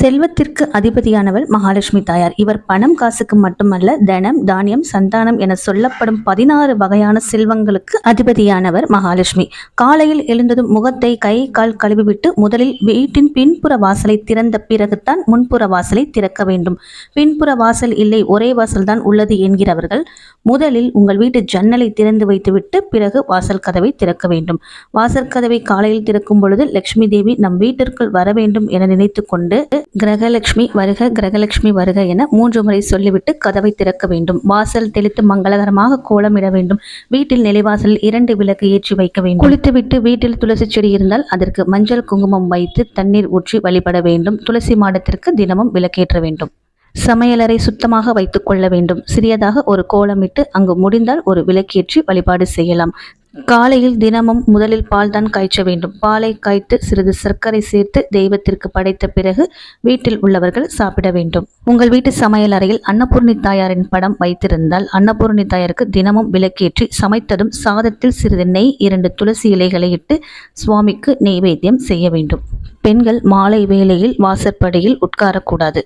செல்வத்திற்கு அதிபதியானவள் மகாலட்சுமி தாயார். இவர் பணம் காசுக்கு மட்டுமல்ல தனம் தானியம் சந்தானம் என சொல்லப்படும் பதினாறு வகையான செல்வங்களுக்கு அதிபதியானவர் மகாலட்சுமி. காலையில் எழுந்ததும் முகத்தை கை கால் கழுவிவிட்டு முதலில் வீட்டின் பின்புற வாசலை திறந்த பிறகுதான் முன்புற வாசலை திறக்க வேண்டும். பின்புற வாசல் இல்லை ஒரே வாசல்தான் உள்ளது என்கிறவர்கள் முதலில் உங்கள் வீட்டு ஜன்னலை திறந்து வைத்துவிட்டு பிறகு வாசல் கதவை திறக்க வேண்டும். வாசல் கதவை காலையில் திறக்கும் பொழுது லட்சுமி தேவி நம் வீட்டிற்குள் வர வேண்டும் என நினைத்து கொண்டு கிரகலட்சுமி வருக கிரகலட்சுமி வருக என மூன்று முறை சொல்லிவிட்டு கதவை திறக்க வேண்டும். வாசல் தெளித்து மங்களகரமாக கோலமிட வேண்டும். வீட்டில் நிலைவாசலில் இரண்டு விளக்கு ஏற்றி வைக்க வேண்டும். குளித்துவிட்டு வீட்டில் துளசி செடி இருந்தால் அதற்கு மஞ்சள் குங்குமம் வைத்து தண்ணீர் ஊற்றி வழிபட வேண்டும். துளசி மாடத்திற்கு தினமும் விளக்கேற்ற வேண்டும். சமையலறை சுத்தமாக வைத்துக் கொள்ள வேண்டும். சிறியதாக ஒரு கோலமிட்டு அங்கு முடிந்தால் ஒரு விளக்கேற்றி வழிபாடு செய்யலாம். காலையில் தினமும் முதலில் பால் தான் காய்ச்ச வேண்டும். பாலை காய்த்து சிறிது சர்க்கரை சேர்த்து தெய்வத்திற்கு படைத்த பிறகு வீட்டில் உள்ளவர்கள் சாப்பிட வேண்டும். உங்கள் வீட்டு சமையல் அறையில் அன்னபூர்ணி தாயாரின் படம் வைத்திருந்தால் அன்னபூர்ணி தாயாருக்கு தினமும் விளக்கேற்றி சமைத்ததும் சாதத்தில் சிறிது நெய் இரண்டு துளசி இலைகளை இட்டு சுவாமிக்கு நெய்வேத்தியம் செய்ய வேண்டும். பெண்கள் மாலை வேளையில் வாசற்படியில் உட்காரக்கூடாது.